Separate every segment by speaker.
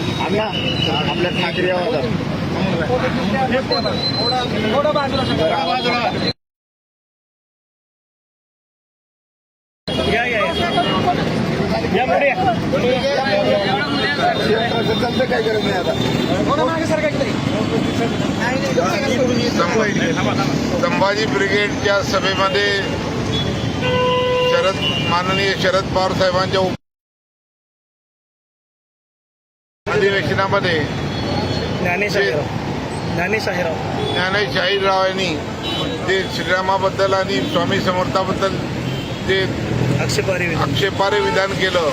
Speaker 1: आपल्या ठाकरे आवाजात जरा बाजूला. क्षेत्राचं चालतं काय गरज नाही आता
Speaker 2: संभाजी ब्रिगेडच्या सभेमध्ये शरद माननीय शरद पवार साहेबांच्या अधिवेशनामध्ये
Speaker 3: ज्ञानेश
Speaker 2: जे
Speaker 3: ज्ञानेश आहेराव
Speaker 2: ज्ञानेश शाहीरराव यांनी जे श्रीरामाबद्दल आणि स्वामी समर्थाबद्दल जे
Speaker 3: आक्षेपारी विधान.
Speaker 2: आक्षेपार्ह विधान केलं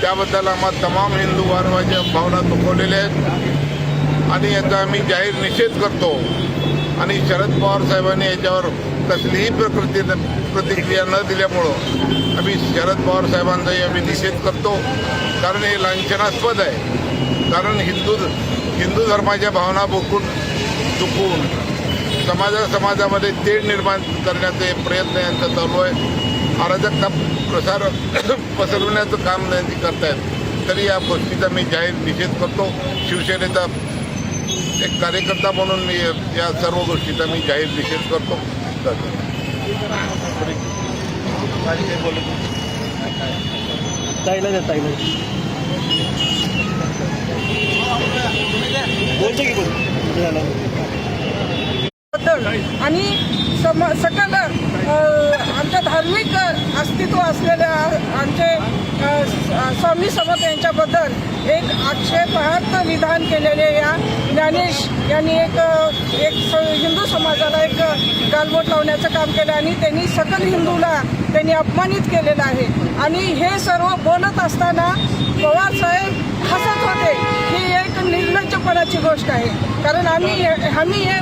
Speaker 2: त्याबद्दल आम्हा तमाम हिंदू बांधवाच्या भावना दुखवलेल्या आहेत. आणि याचा आम्ही जाहीर निषेध करतो. आणि शरद पवार साहेबांनी याच्यावर कसलीही प्रकृती प्रतिक्रिया न दिल्यामुळं आम्ही शरद पवार साहेबांचाही आम्ही निषेध करतो. कारण हे लांछनास्पद आहे. कारण हिंदू हिंदू धर्माच्या भावना बोकून चुकून समाजा समाजामध्ये तेढ निर्माण करण्याचे प्रयत्न यांचा चालू आहे. अराजकता प्रसार पसरवण्याचं काम त्यांनी करतायत. तरी या गोष्टीचा मी जाहीर निषेध करतो. शिवसेनेचा एक कार्यकर्ता म्हणून मी या सर्व गोष्टीचा मी जाहीर निषेध करतो.
Speaker 3: ताईला द्या ताईला. बोलतो की बोल
Speaker 4: आणि सम सकल आमच्या धार्मिक अस्तित्व असलेल्या आमचे स्वामी समर्थ यांच्याबद्दल एक आक्षेपार्ह विधान केलेले या ज्ञानेश यांनी एक एक स- हिंदू समाजाला एक गालबोट लावण्याचं काम केलं आणि त्यांनी सकल हिंदूला त्यांनी अपमानित केलेलं आहे. आणि हे सर्व बोलत असताना पवार साहेब हसत होते ही एक निर्लज्जपणाची गोष्ट आहे. कारण आम्ही आम्ही हे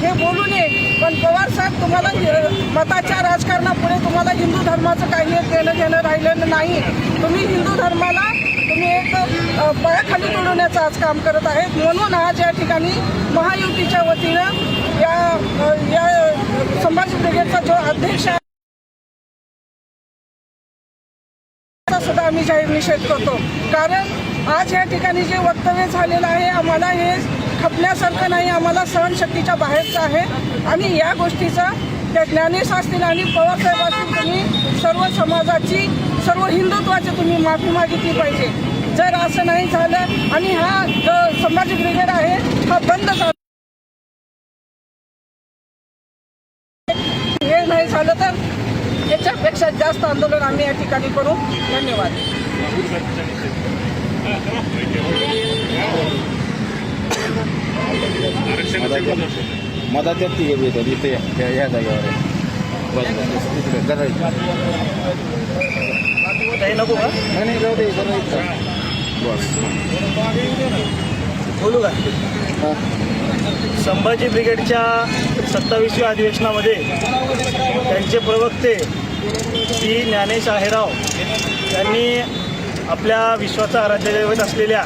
Speaker 4: हे बोलू नये पण पवार साहेब तुम्हाला मताच्या राजकारणापुढे तुम्हाला हिंदू धर्माचं काही देणं घेणं राहिलेलं नाही. तुम्ही हिंदू धर्माला तुम्ही एक पायाखाली तोडवण्याचं आज काम करत आहेत. म्हणून आज या ठिकाणी महायुतीच्या वतीनं या या संभाजी ब्रिगेडचा जो अध्यक्ष आहे सुद्धा आम्ही जाहीर निषेध करतो. कारण आज या ठिकाणी जे वक्तव्य झालेलं आहे आम्हाला हे खपण्यासारखं नाही आम्हाला सहनशक्तीच्या बाहेरचं आहे. आणि या गोष्टीचा त्या ज्ञानेश असतील आणि पवारसाहेब असतील तुम्ही सर्व समाजाची सर्व हिंदुत्वाची तुम्ही माफी मागितली पाहिजे. जर असं नाही झालं आणि हा जो संभाजी ब्रिगेड आहे हा बंद झाला. हे नाही झालं तर याच्यापेक्षा जास्त आंदोलन आम्ही या ठिकाणी करू. धन्यवाद.
Speaker 1: मधाच्यात ती गेली होती इथे या- जागेवर. बस
Speaker 3: नको का
Speaker 1: नाही जाऊ दे. बस
Speaker 3: बोलू का. संभाजी ब्रिगेडच्या सत्तावीसव्या अधिवेशनामध्ये त्यांचे प्रवक्ते श्री ज्ञानेश आहेराव यांनी आपल्या विश्वाचा आराध्यदैवत असलेल्या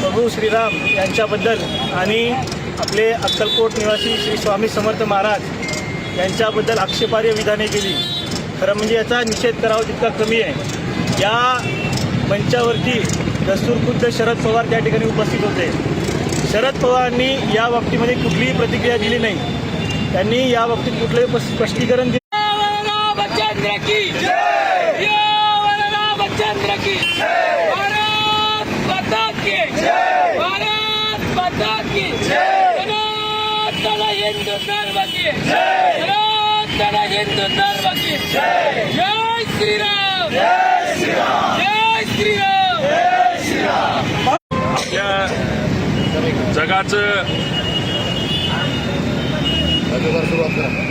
Speaker 3: प्रभू श्रीराम यांच्याबद्दल आणि आपले अक्कलकोट निवासी श्री स्वामी समर्थ महाराज यांच्याबद्दल आक्षेपार्ह विधाने केली. खरं म्हणजे याचा निषेध करावा तितका कमी आहे. या मंचावरती दस्तूरखुद्द शरद पवार त्या ठिकाणी उपस्थित होते. शरद पवारांनी या बाबतीमध्ये कुठलीही प्रतिक्रिया दिली नाही. त्यांनी या बाबतीत कुठलंही स्पष्टीकरण दिलं
Speaker 5: रामचंद्र की भारत माता की भारत माता की सनातन हिंदू धर्म की सनातन हिंदू धर्म की जय। श्रीराम। जय श्रीराम।
Speaker 6: आपल्या जगाचं
Speaker 1: सुरुवात करा.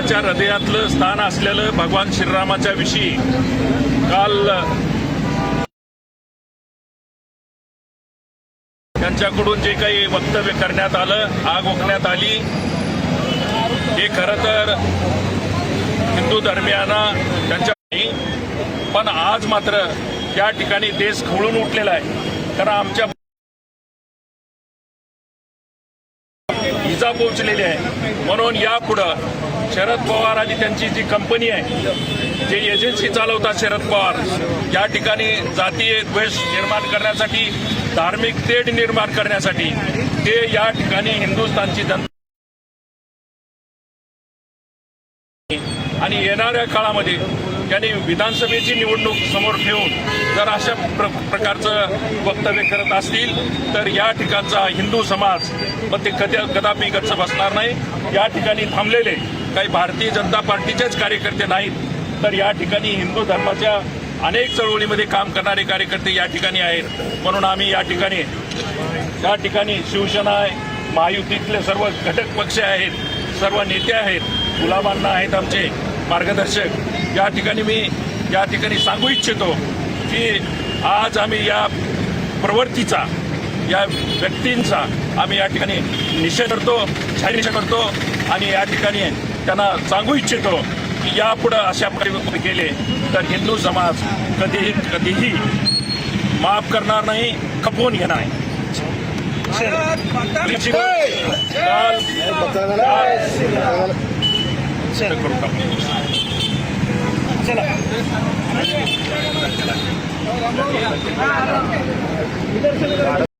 Speaker 6: हिंदू हृदयातलं स्थान असलेलं भगवान श्रीरामाच्या विषयी काल त्यांच्याकडून जे काही वक्तव्य करण्यात आलं आग ओकण्यात आली. हे खरं तर हिंदू धर्मियांना त्यांच्या पण आज मात्र त्या ठिकाणी देश खवळून उठलेला आहे. कारण आमच्या इजा पोहोचलेली आहे. म्हणून यापुढं शरद पवार आणि त्यांची जी कंपनी आहे जे एजन्सी चालवतात शरद पवार या ठिकाणी जातीय द्वेष निर्माण करण्यासाठी धार्मिक तेढ निर्माण करण्यासाठी ते या ठिकाणी हिंदुस्थानची जनता आणि येणाऱ्या काळामध्ये त्यांनी विधानसभेची निवडणूक समोर ठेवून जर अशा प्र प्रकारचं वक्तव्य करत असतील तर या ठिकाणचा हिंदू समाज मग ते कदा कदापि गच्च बसणार नाही. या ठिकाणी थांबलेले काही भारतीय जनता पार्टीचेच कार्यकर्ते नाहीत तर या ठिकाणी हिंदू धर्माच्या अनेक चळवळीमध्ये काम करणारे कार्यकर्ते या ठिकाणी आहेत. म्हणून आम्ही या ठिकाणी या ठिकाणी शिवसेना महायुतीतले सर्व घटक पक्ष आहेत सर्व नेते आहेत गुलाबांना आहेत आमचे मार्गदर्शक. या ठिकाणी मी या ठिकाणी सांगू इच्छितो की आज आम्ही या प्रवृत्तीचा या व्यक्तींचा आम्ही या ठिकाणी निषेध करतो जाहीर करतो आणि या ठिकाणी त्यांना सांगू इच्छितो की यापुढं अशा प्रकारे केले तर हिंदू समाज कधीही कधीही माफ करणार नाही खपवून घेणार नाही.
Speaker 3: चला